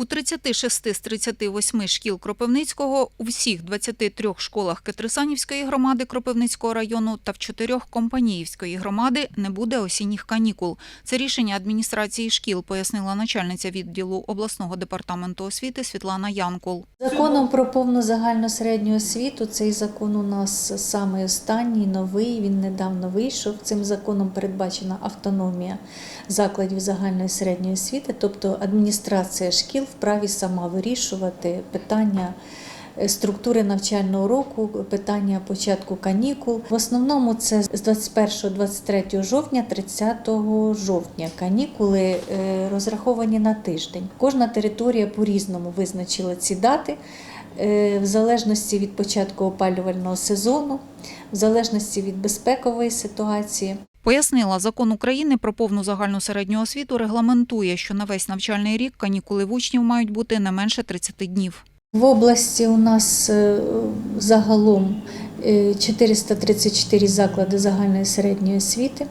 У 36 з 38 шкіл Кропивницького, у всіх 23 школах Кетрисанівської громади Кропивницького району та в чотирьох Компаніївської громади не буде осінніх канікул. Це рішення адміністрації шкіл, пояснила начальниця відділу обласного департаменту освіти Світлана Янкул. Законом про повну загальну середню освіту цей закон у нас саме останній, новий. Він недавно вийшов. Цим законом передбачена автономія закладів загальної середньої освіти, тобто адміністрація шкіл вправі сама вирішувати питання. е, Структури навчального року, питання початку канікул. В основному це з 21-23 жовтня, 30 жовтня. Канікули е, розраховані на тиждень. Кожна територія по-різному визначила ці дати е, в залежності від початку опалювального сезону, в залежності від безпекової ситуації. Пояснила, закон України про повну загальну середню освіту регламентує, що на весь навчальний рік канікули в учнів мають бути не менше 30 днів. В області у нас е, загалом е, 434 заклади загальної середньої освіти.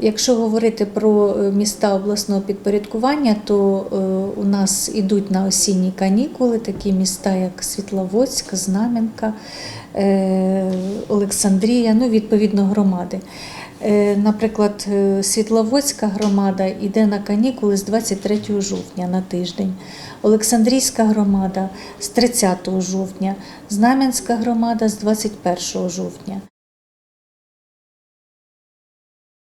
Якщо говорити про е, міста обласного підпорядкування, то е, у нас ідуть на осінні канікули такі міста, як Світловодськ, Знам'янка, е, Олександрія, ну відповідно громади. Е, Наприклад, е, Світловодська громада йде на канікули з 23 жовтня на тиждень, Олександрійська громада з 30 жовтня, Знам'янська громада з 21 жовтня.